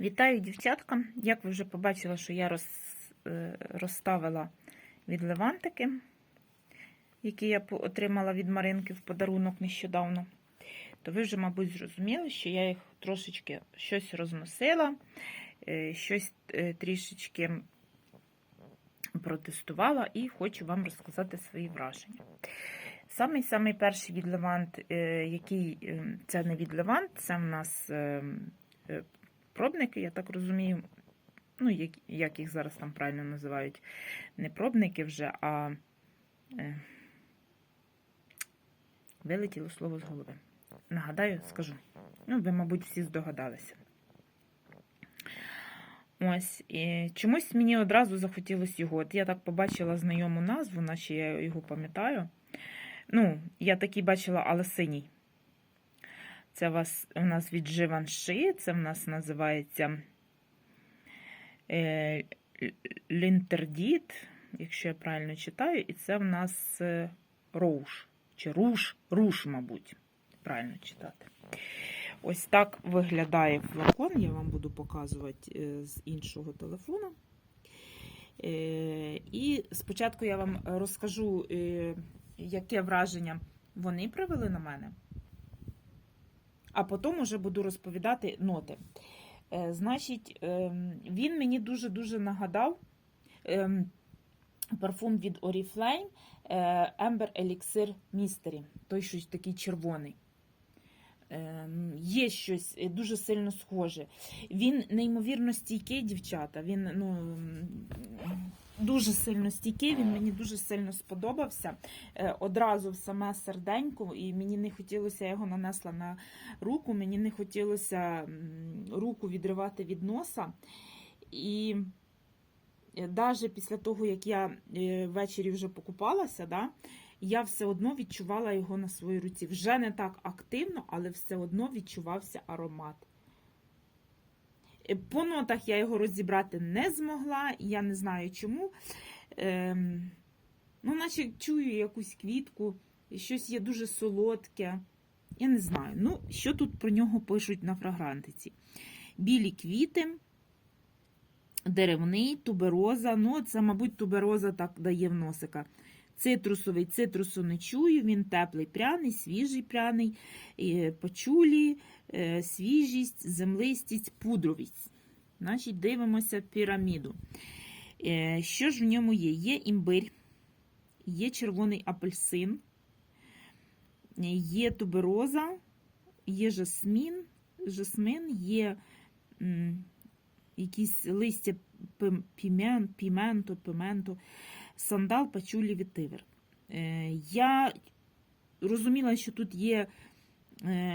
Вітаю, дівчатка! Як ви вже побачили, що я роз, е, розставила відливантики, які я отримала від Маринки в подарунок нещодавно, то ви вже, мабуть, зрозуміли, що я їх трошечки щось розносила, е, щось е, трішечки протестувала і хочу вам розказати свої враження. Самий самий перший відливант, який е, це не відливант, це в нас е, е, пробники, я так розумію. Ну, як, як їх зараз там правильно називають, не пробники вже, а е, вилетіло слово з голови. Нагадаю, скажу. Ну, ви, мабуть, всі здогадалися. Ось, і чомусь мені одразу захотілося його. От я так побачила знайому назву, наче я його пам'ятаю. Ну, я такий бачила, але синій. Це вас, у нас від Живанши, це в нас називається е, Лінтердіт, якщо я правильно читаю, і це в нас е, Роуш. Чи Руш, Руш, мабуть, правильно читати. Ось так виглядає флакон. Я вам буду показувати е, з іншого телефону. Е, І спочатку я вам розкажу, е, яке враження вони привели на мене, а потім уже буду розповідати ноти. Е, Значить, ем, він мені дуже-дуже нагадав ем, парфум від Oriflame е, Amber Elixir Mystery. Той щось такий червоний. Є щось е, дуже сильно схоже. Він неймовірно стійкий, дівчата. Він ну, дуже сильно стійкий, він мені дуже сильно сподобався. Е, Одразу в саме серденько, і мені не хотілося, його нанесла на руку, мені не хотілося руку відривати від носа. І навіть після того, як я е, ввечері вже покупалася, да, я все одно відчувала його на своїй руці. Вже не так активно, але все одно відчувався аромат. Е, По нотах я його розібрати не змогла, я не знаю чому. Ем, ну, наче чую якусь квітку, щось є дуже солодке. Я не знаю. Ну, що тут про нього пишуть на фрагрантиці? Білі квіти, деревний, тубероза. Ну, це, мабуть, тубероза так дає в носика. Цитрусовий цитрусу не чую, він теплий пряний, свіжий пряний, і пачулі, е, свіжість, землистість, пудровість. Значить, дивимося піраміду. Е, Що ж в ньому є? Є імбирь, є червоний апельсин, е, є тубероза, є жасмін, жасмин, є якісь листя пімен, піменто, пименто, сандал, пачулі, вітивер. Е, Я розуміла, що тут є е,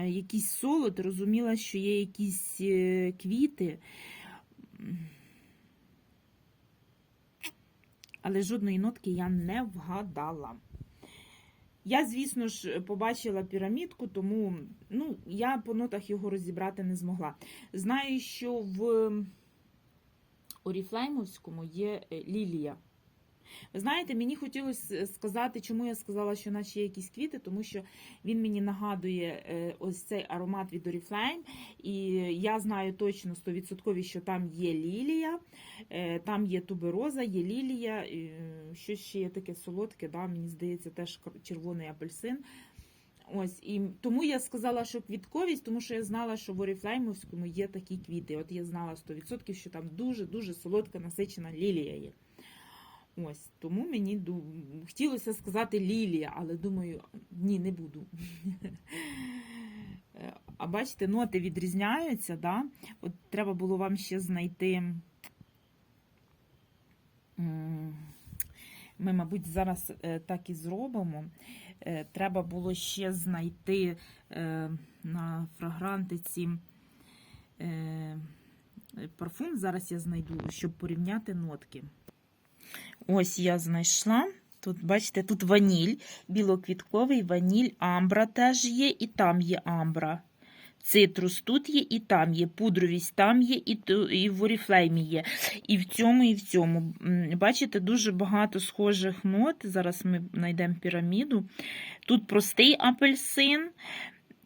якийсь солод, розуміла, що є якісь е, квіти. Але жодної нотки я не вгадала. Я, звісно ж, побачила пірамідку, тому ну, я по нотах його розібрати не змогла. Знаю, що в Оріфлеймовському є е, лілія. Ви знаєте, мені хотілося сказати, чому я сказала, що наче є якісь квіти, тому що він мені нагадує е, ось цей аромат від Oriflame, і я знаю точно 100%, що там є лілія, е, там є тубероза, є лілія, е, що ще є таке солодке, да, мені здається, теж червоний апельсин. Ось, і тому я сказала, що квітковість, тому що я знала, що в Оріфлеймовському є такі квіти. От я знала 100%, що там дуже-дуже солодка насичена лілія є. Ось, тому мені ду- хотілося сказати лілія, але думаю, ні, не буду. Е, А бачите, ноти відрізняються, да? От треба було вам ще знайти. Ми, мабуть, зараз е, так і зробимо. Е, Треба було ще знайти на фрагрантиці парфум. Зараз я знайду, щоб порівняти нотки. Ось я знайшла. Тут, бачите, тут ваніль, білоквітковий ваніль, амбра теж є, і там є амбра. Цитрус тут є, і там є, пудровість там є, і, і в оріфлеймі є. І в цьому, і в цьому. Бачите, дуже багато схожих нот. Зараз ми знайдемо піраміду. Тут простий апельсин,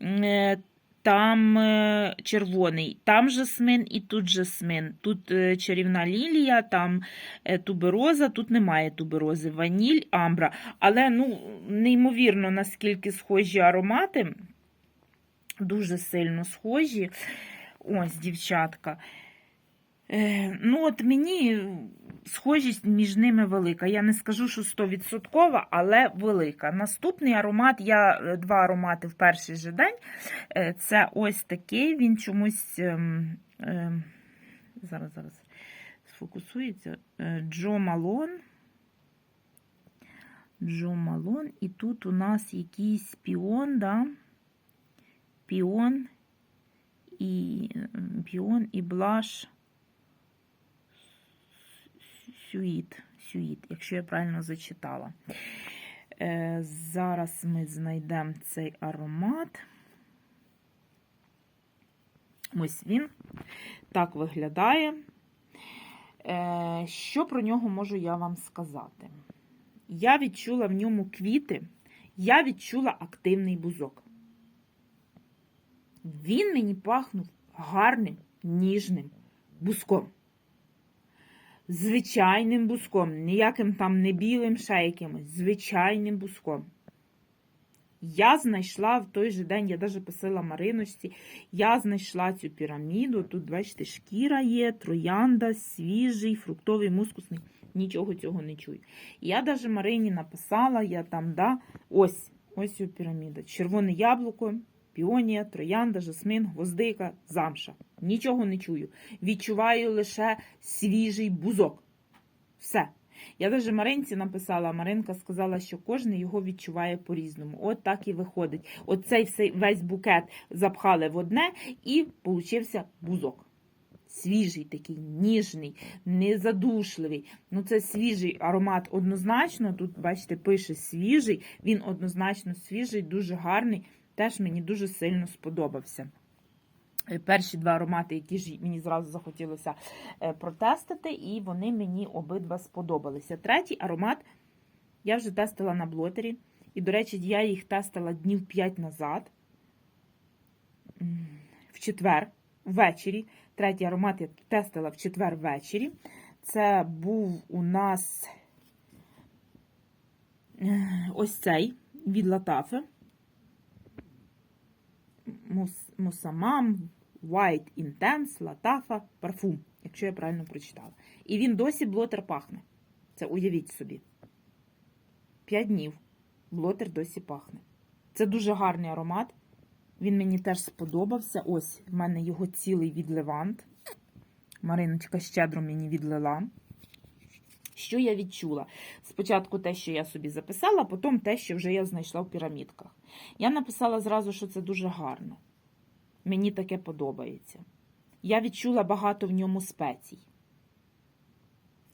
е, там е, червоний, там жасмин і тут жасмин. Тут е, чарівна лілія, там е, тубероза, тут немає туберози, ваніль, амбра. Але ну, неймовірно, наскільки схожі аромати, дуже сильно схожі. Ось, дівчатка. Ну, от мені схожість між ними велика. Я не скажу, що 100%, але велика. Наступний аромат, я е, два аромати в перший же день. Е, Це ось такий, він чомусь. ем, ем, зараз, зараз сфокусується. Е, Джо Малон. Джо Малон. І тут у нас якийсь піон, да? Піон і піон і блаш. Сюїт, сюїт, якщо я правильно зачитала. Е, зараз ми знайдемо цей аромат. Ось він так виглядає. Е, що про нього можу я вам сказати? Я відчула в ньому квіти, я відчула активний бузок. Він мені пахнув гарним, ніжним бузком звичайним буском, ніяким там не білим ще якимось, звичайним буском. Я знайшла в той же день, я навіть писала Мариночці, я знайшла цю піраміду. Тут, бачите, шкіра є, троянда, свіжий, фруктовий, мускусний. Нічого цього не чую. Я навіть Марині написала, я там, да, ось, ось цю піраміда. Червоне яблуко, піонія, троянда, жасмин, гвоздика, замша. Нічого не чую. Відчуваю лише свіжий бузок. Все. Я навіть Маринці написала, Маринка сказала, що кожен його відчуває по-різному. От так і виходить. Оцей весь букет запхали в одне і получився бузок. Свіжий такий, ніжний, незадушливий. Ну, це свіжий аромат однозначно. Тут, бачите, пише свіжий, він однозначно свіжий, дуже гарний. Теж мені дуже сильно сподобався. Е, Перші два аромати, які ж мені зразу захотілося е, протестити, і вони мені обидва сподобалися. Третій аромат я вже тестила на блотері. І, до речі, я їх тестила днів 5 назад, в четвер, ввечері. Третій аромат я тестила в четвер ввечері. Це був у нас е, ось цей від Латафи. Мус- Мусамам, White Intense, Латафа, парфум, якщо я правильно прочитала. І він досі блотер пахне. Це уявіть собі. П'ять днів блотер досі пахне. Це дуже гарний аромат. Він мені теж сподобався. Ось в мене його цілий від Левант. Мариночка щедро мені відлила. Що я відчула? Спочатку те, що я собі записала, потім те, що вже я знайшла в пірамідках. Я написала зразу, що це дуже гарно. Мені таке подобається. Я відчула багато в ньому спецій.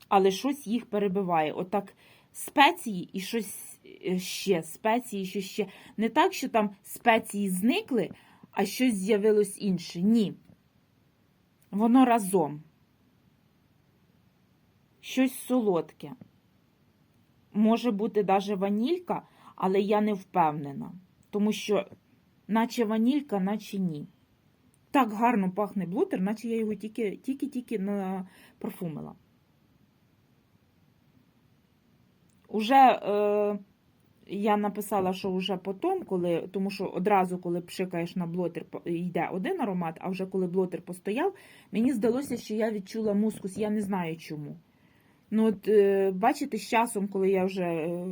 Але щось їх перебиває. Отак спеції і щось е, ще, спеції, що ще. Не так, що там спеції зникли, а щось з'явилось інше. Ні. Воно разом. Щось солодке. Може бути навіть ванілька, але я не впевнена. Тому що, наче ванілька, наче ні. Так гарно пахне блотер, наче я його тільки- тільки-тільки парфумила. Уже е, я написала, що вже потім, коли, тому що одразу, коли пшикаєш на блотер, йде один аромат, а вже коли блотер постояв, мені здалося, що я відчула мускус, я не знаю чому. Ну, от, е, бачите, з часом, коли я вже е,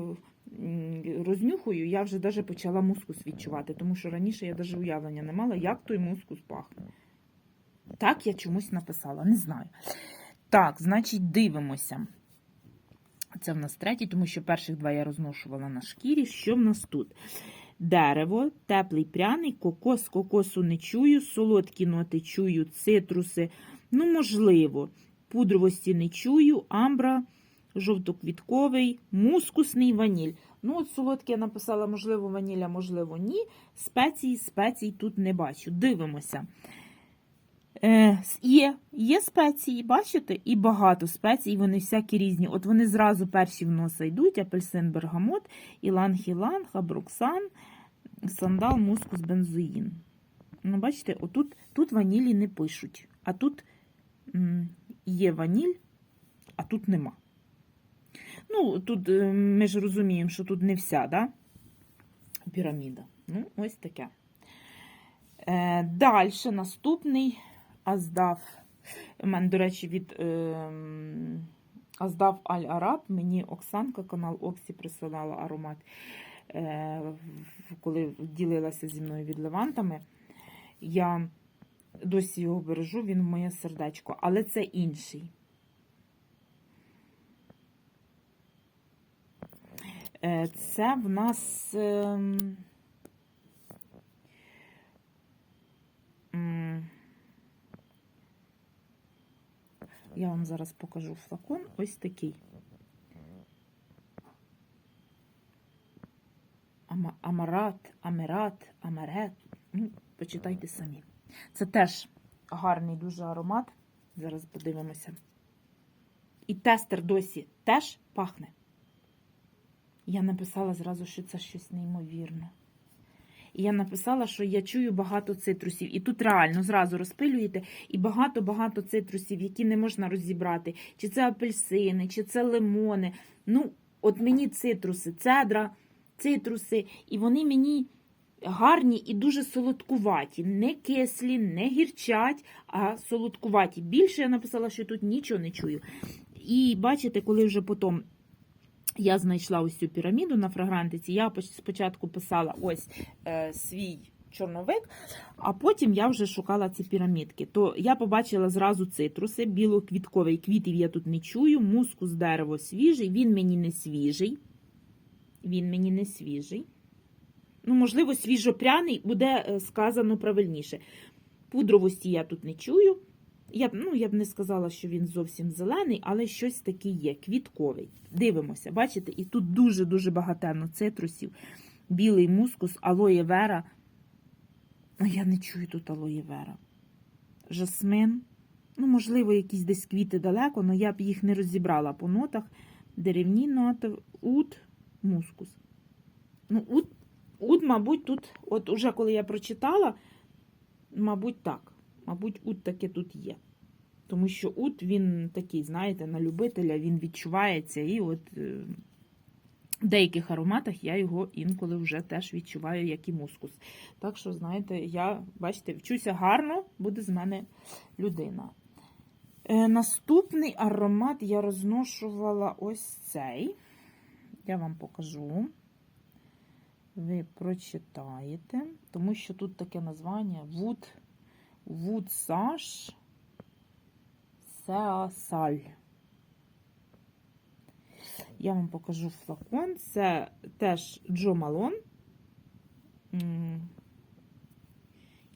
рознюхую, я вже даже почала мускус відчувати, тому що раніше я даже уявлення не мала, як той мускус пахне. Так я чомусь написала, не знаю. Так, значить, дивимося. Це в нас третій, тому що перших два я розношувала на шкірі. Що в нас тут? Дерево, теплий пряний, кокос, кокосу не чую, солодкі ноти чую, цитруси. Ну, можливо, пудровості не чую, амбра, жовтоквітковий, мускусний ваніль. Ну, от солодке я написала, можливо, ваніля, можливо, ні. Спеції, спецій тут не бачу. Дивимося. Е, є, є спеції, бачите? І багато спецій, вони всякі різні. От вони зразу перші в носа йдуть: апельсин, бергамот, іланг-іланг, аброксан, сандал, мускус, бензоїн. Ну, бачите, отут тут ванілі не пишуть, а тут м, є ваніль, а тут нема. Ну, тут е, ми ж розуміємо, що тут не вся, да? піраміда. Ну, ось таке. Е, Далі наступний Аздав. У мене, до речі, від е, Аздав Аль Араб. Мені Оксанка, канал Оксі, присилала аромат, е, коли ділилася зі мною від левантами. Я досі його бережу, він в моє сердечко, але це інший. Е, Це в нас. ем, Я вам зараз покажу флакон. Ось такий. Амарат, Амерат, Амарет. Ну, почитайте самі. Це теж гарний дуже аромат. Зараз подивимося. І тестер досі теж пахне. Я написала зразу, що це щось неймовірне. І я написала, що я чую багато цитрусів. І тут реально зразу розпилюєте і багато-багато цитрусів, які не можна розібрати. Чи це апельсини, чи це лимони. Ну, от мені цитруси, цедра, цитруси, і вони мені гарні і дуже солодкуваті. Не кислі, не гірчать, а солодкуваті. Більше я написала, що тут нічого не чую. І бачите, коли вже потім я знайшла ось цю піраміду на фрагрантиці, я спочатку писала ось е, свій чорновик, а потім я вже шукала ці пірамідки. То я побачила зразу цитруси, білоквітковий квітів я тут не чую, мускус дерево свіжий, він мені не свіжий. Він мені не свіжий. Ну, можливо, свіжопряний буде е, сказано правильніше. Пудровості я тут не чую. Я ну, я б не сказала, що він зовсім зелений, але щось таке є, квітковий. Дивимося, бачите, і тут дуже-дуже багатенно цитрусів, білий мускус, алоє вера. А я не чую тут алоє вера. Жасмин. Ну, можливо, якісь десь квіти далеко, але я б їх не розібрала по нотах. Деревні ноти, ут, мускус. Ну, ут, ут, мабуть, тут, от уже коли я прочитала, мабуть, так. Мабуть, ут таке тут є. Тому що ут він такий, знаєте, на любителя він відчувається. І от е, в деяких ароматах я його інколи вже теж відчуваю, як і мускус. Так що, знаєте, я, бачите, вчуся гарно, буде з мене людина. Е, наступний аромат я розношувала ось цей. Я вам покажу. Ви прочитаєте, тому що тут таке названня Wood Вудсаш Сеасаль. Я вам покажу флакон. Це теж Джо Малон.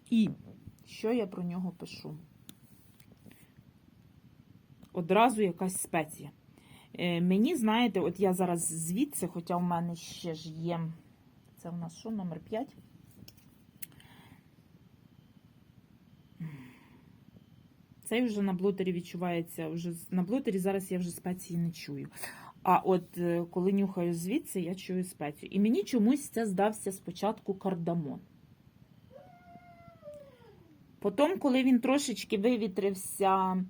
І що я про нього пишу? Одразу якась спеція. Е, Мені, знаєте, от я зараз звідси, хоча в мене ще ж є. Це у нас що, номер 5? Цей вже на блотері відчувається. Вже на блотері зараз я вже спеції не чую. А от е, коли нюхаю звідси, я чую спецію. І мені чомусь це здався спочатку кардамон. Потім, коли він трошечки вивітрився,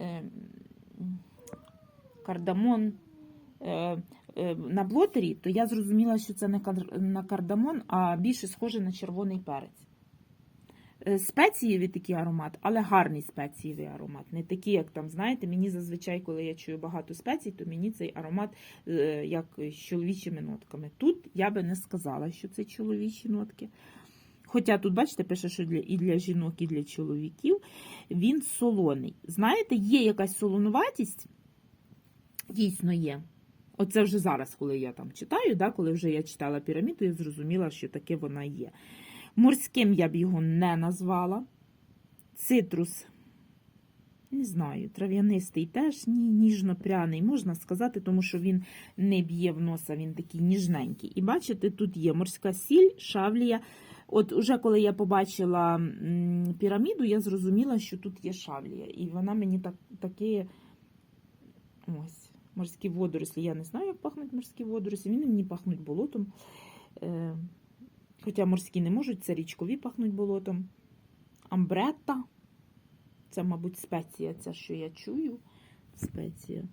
е, кардамон е, е, на блотері, то я зрозуміла, що це не кардамон, а більше схоже на червоний перець. Е, Спецієвий такий аромат, але гарний спецієвий аромат. Не такий, як там, знаєте, мені зазвичай, коли я чую багато спецій, то мені цей аромат е, як з чоловічими нотками. Тут я би не сказала, що це чоловічі нотки. Хоча тут, бачите, пише, що для, і для жінок, і для чоловіків він солоний. Знаєте, є якась солонуватість, дійсно є. Оце вже зараз, коли я там читаю, да, коли вже я читала піраміду, я зрозуміла, що таке вона є. Морським я б його не назвала. Цитрус, не знаю, трав'янистий теж ні, ніжно-пряний, можна сказати, тому що він не б'є в носа, він такий ніжненький. І бачите, тут є морська сіль, шавлія. От уже коли я побачила піраміду, я зрозуміла, що тут є шавлія. І вона мені так, таке ось, морські водорослі. Я не знаю, як пахнуть морські водорослі. Вони мені пахнуть болотом. Хоча морські не можуть, це річкові пахнуть болотом. Амбретта. Це, мабуть, спеція, ця, що я чую. Спеція.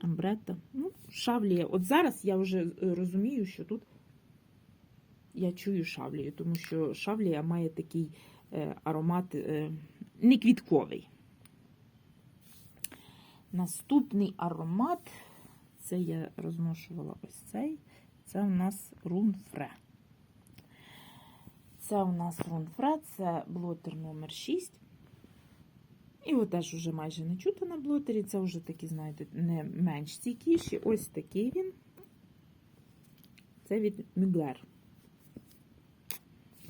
Амбретта. Ну, шавлія. От зараз я вже е, розумію, що тут я чую шавлію, тому що шавлія має такий е, аромат е, не квітковий. Наступний аромат, це я розношувала ось цей, це у нас рунфре. Це у нас рунфре, це блотер номер 6. Його теж вже майже не чути на блотері. Це вже такі, знаєте, не менш стійкіші. Ось такий він. Це від Мюглер.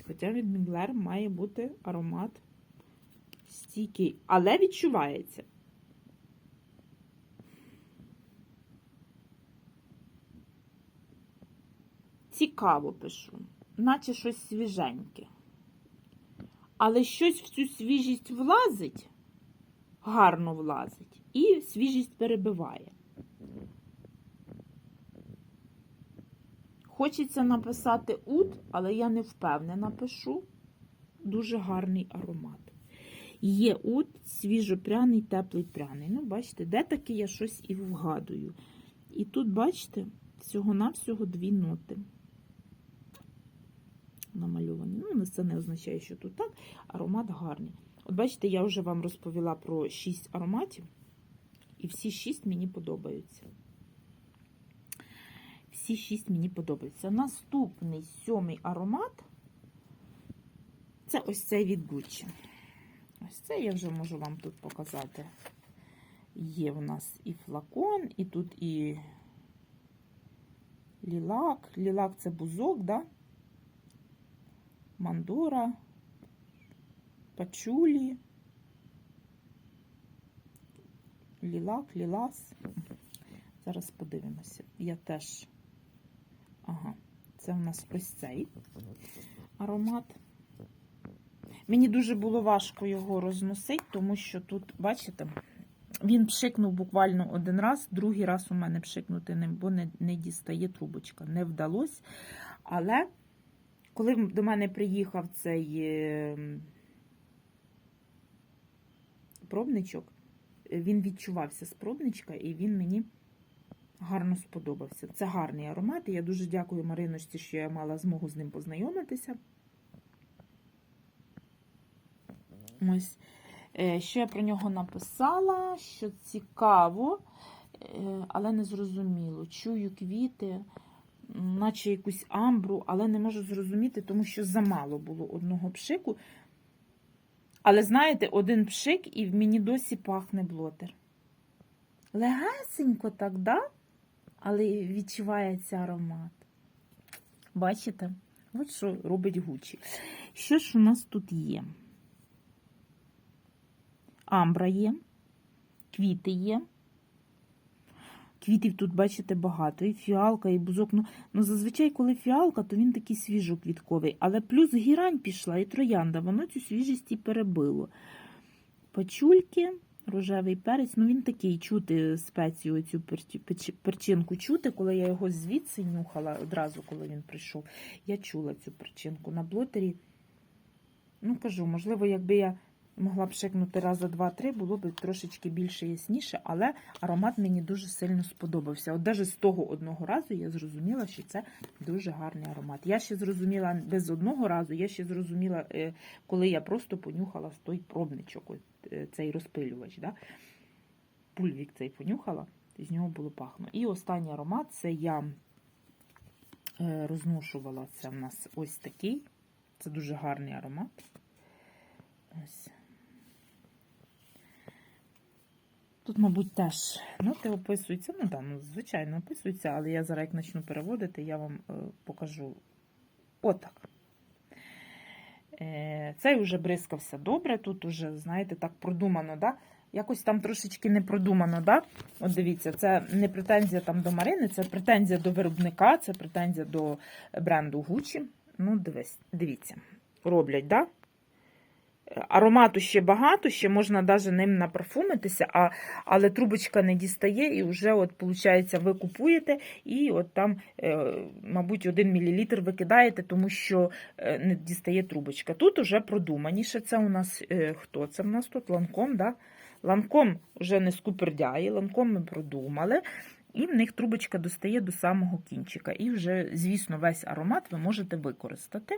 Хоча від Мюглер має бути аромат стійкий, але відчувається. Цікаво пишу, наче щось свіженьке. Але щось в цю свіжість влазить, гарно влазить, і свіжість перебиває. Хочеться написати ут, але я не впевнена пишу. Дуже гарний аромат. Є ут, свіжопряний, теплий пряний. Ну, бачите, де таки я щось і вгадую. І тут, бачите, всього-навсього дві ноти намальовані. Ну, це не означає, що тут так. Аромат гарний. От бачите, я вже вам розповіла про 6 ароматів, і всі 6 мені подобаються. Всі 6 мені подобаються. Наступний сьомий аромат це ось цей від Gucci. Ось це я вже можу вам тут показати. Є в нас і флакон, і тут і лілак. Лілак це бузок, да? Мандора, пачулі, лілак, лілас. Зараз подивимося. Я теж, ага, це в нас ось цей аромат. Мені дуже було важко його розносити, тому що тут, бачите, він пшикнув буквально один раз, другий раз у мене пшикнути бо не, не дістає трубочка. Не вдалося. Але коли до мене приїхав цей е, пробничок, він відчувався з пробничка, і він мені гарно сподобався. Це гарний аромат, і я дуже дякую Мариночці, що я мала змогу з ним познайомитися. Ось. Е, Що я про нього написала? Що цікаво, е, але не зрозуміло. Чую квіти, наче якусь амбру, але не можу зрозуміти, тому що замало було одного пшику. Але знаєте, один пшик, і в мені досі пахне блотер. Легесенько так, да? але відчувається аромат. Бачите? От що робить Гучі. Що ж у нас тут є? Амбра є, квіти є. Квітів тут, бачите, багато. І фіалка, і бузок. Ну, ну зазвичай, коли фіалка, то він такий свіжоквітковий. Але плюс гірань пішла і троянда, воно цю свіжість і перебило. Пачульки, рожевий перець, ну він такий чути спецію, цю перчинку чути, коли я його звідси нюхала одразу, коли він прийшов. Я чула цю перчинку. На блотері, ну кажу, можливо, якби я могла б шикнути раз за два-три, було б трошечки більше ясніше, але аромат мені дуже сильно сподобався. От навіть з того одного разу я зрозуміла, що це дуже гарний аромат. Я ще зрозуміла без одного разу, я ще зрозуміла, е, коли я просто понюхала той пробничок, е, цей розпилювач. Да? Пульвік цей понюхала, з нього було пахно. І останній аромат це я е, розношувала це в нас ось такий. Це дуже гарний аромат. Ось. Тут, мабуть, теж ноти описуються. Ну, так, ну, звичайно, описуються, але я зараз, як почну переводити, я вам е, покажу отак. Е, Цей вже бризкався добре. Тут уже, знаєте, так продумано, да? Якось там трошечки не продумано, да? От дивіться, це не претензія там до Марини, це претензія до виробника, це претензія до бренду Gucci. Ну, дивись, дивіться, роблять, да? Аромату ще багато, ще можна навіть ним напарфумитися, а, але трубочка не дістає, і вже, от, виходить, ви купуєте, і от там, е, мабуть, 1 мл викидаєте, тому що е, не дістає трубочка. Тут уже продуманіше. Це у нас е, хто? Це в нас тут ланком, да? Ланком вже не скупердяє, ланком ми продумали. І в них трубочка достає до самого кінчика. І вже, звісно, весь аромат ви можете використати.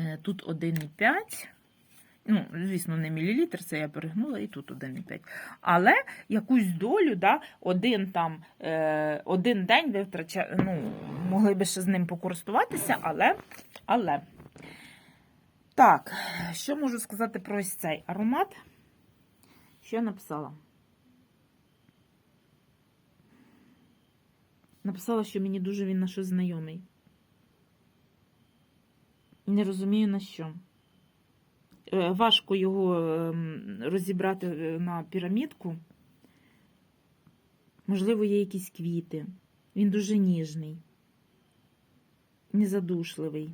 Е, Тут 1,5. Ну, звісно, не мілілітр, це я перегнула, і тут 1,5. Але якусь долю, да, один, там, е, один день ви втрача... ну, могли би ще з ним покористуватися, але. але. Так, що можу сказати про ось цей аромат? Що я написала? Написала, що мені дуже він на щось знайомий. Не розумію на що. Е, Важко його ем, розібрати е, на пірамідку. Можливо, є якісь квіти. Він дуже ніжний, незадушливий.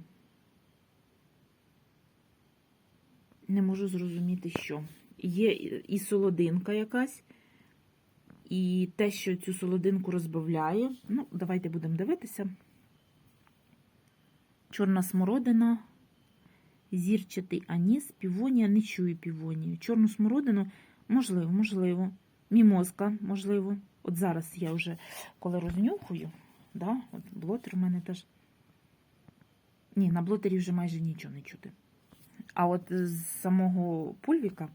Не можу зрозуміти, що. Є і солодинка якась, і те, що цю солодинку розбавляє. Ну, давайте будемо дивитися. Чорна смородина, зірчатий аніс, півонія, не чую півонію. Чорну смородину, можливо, можливо. Мімозка, можливо. От зараз я вже коли рознюхую, да, от блотер у мене теж. Ні, на блотері вже майже нічого не чути. А от з самого пульвіка,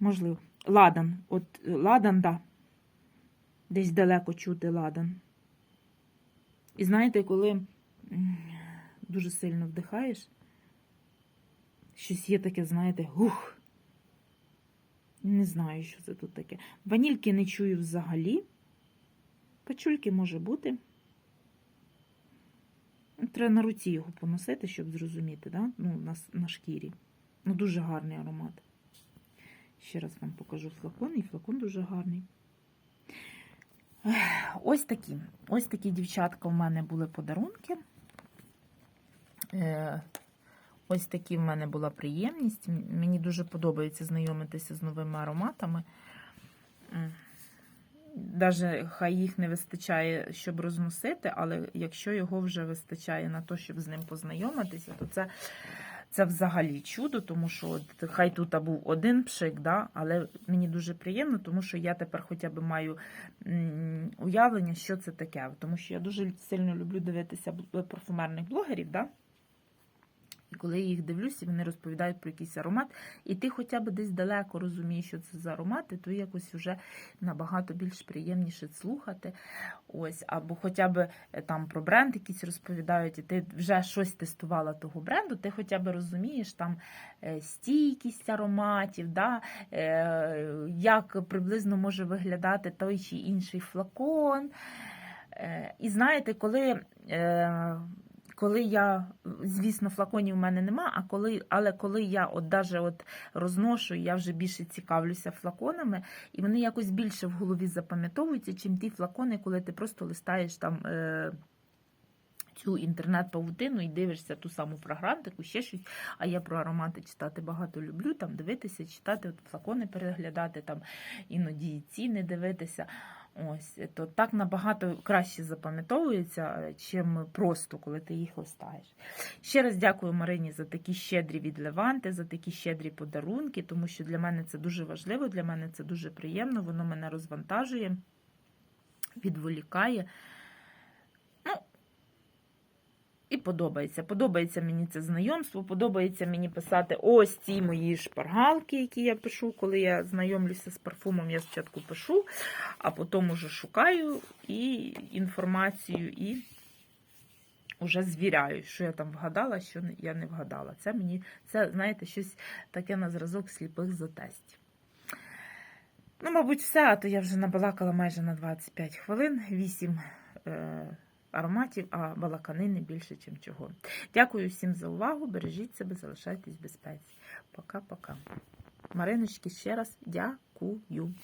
можливо, ладан. От ладан, да. Десь далеко чути ладан. І знаєте, коли дуже сильно вдихаєш, щось є таке, знаєте, гух. Не знаю, що це тут таке. Ванільки не чую взагалі. Пачульки може бути. Треба на руці його поносити, щоб зрозуміти, да? ну, на, на шкірі. Ну, дуже гарний аромат. Ще раз вам покажу флакон, і флакон дуже гарний. Ось такі. Ось такі дівчатка в мене були подарунки. Е, Ось такі в мене була приємність. Мені дуже подобається знайомитися з новими ароматами. Даже хай їх не вистачає, щоб розносити, але якщо його вже вистачає на те, щоб з ним познайомитися, то це це взагалі чудо, тому що от, хай тут був один пшик, да, але мені дуже приємно, тому що я тепер хоча б маю уявлення, що це таке. Тому що я дуже сильно люблю дивитися парфумерних блогерів. Да? І коли я їх дивлюся, вони розповідають про якийсь аромат, і ти хоча б десь далеко розумієш, що це за аромати, то якось вже набагато більш приємніше слухати. Ось, Або хоча б там про бренд якийсь розповідають, і ти вже щось тестувала того бренду, ти хоча б розумієш там стійкість ароматів, да, як приблизно може виглядати той чи інший флакон. І знаєте, коли коли я, звісно, флаконів в мене нема, а коли, але коли я от даже от розношу, я вже більше цікавлюся флаконами, і вони якось більше в голові запам'ятовуються, чим ті флакони, коли ти просто листаєш там. Е Цю інтернет-павутину і дивишся ту саму програмтику, ще щось. А я про аромати читати багато люблю, там дивитися, читати, от флакони переглядати, там іноді ціни дивитися. Ось, то так набагато краще запам'ятовується, чим просто, коли ти їх листаєш. Ще раз дякую Марині за такі щедрі відливанти, за такі щедрі подарунки, тому що для мене це дуже важливо, для мене це дуже приємно, воно мене розвантажує, відволікає. І подобається. Подобається мені це знайомство, подобається мені писати ось ці мої шпаргалки, які я пишу, коли я знайомлюся з парфумом, я спочатку пишу, а потім уже шукаю і інформацію, і вже звіряю, що я там вгадала, що я не вгадала. Це мені, це, знаєте, щось таке на зразок сліпих затестів. Ну, мабуть, все, а то я вже набалакала майже на 25 хвилин, 8. Е ароматів, а балаканини більше, ніж чого. Дякую всім за увагу. Бережіть себе, залишайтесь в безпеці. Пока-пока. Мариночки, ще раз дякую.